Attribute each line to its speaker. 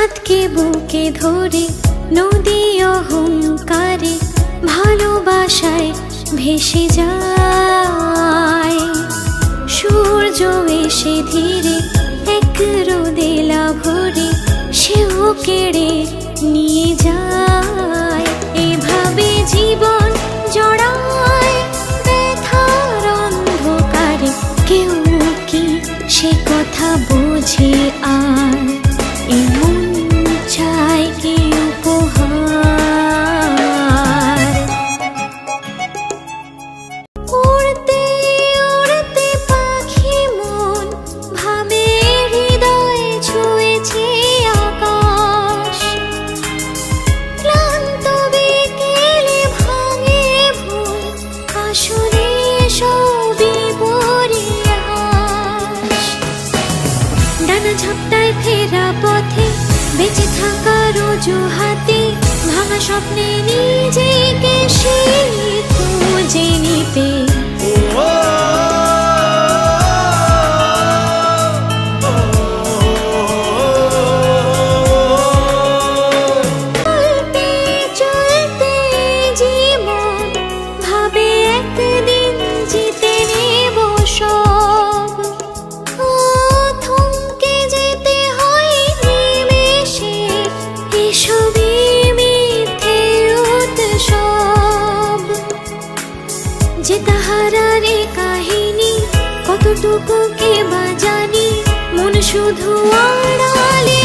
Speaker 1: চাঁদকে বুকে ধরে, নদী অহংকারে ভালোবাসায় ভেসে যায়। সূর্য এসে ধীরে এক রোদেলা ভরে সেও কেড়ে নিয়ে যায়। এভাবে জীবন জড়ায় ব্যথার অন্ধকারে, কেউ কি সে কথা বোঝে আর ডানা ঝাপটায় ফেরা পথে বেঁচে থাকার অজুহাতে ভাঙা স্বপ্নে নিজেকে তাহারার কাহিনী কতটুকু কে বা জানি মন শুধু আড়ালে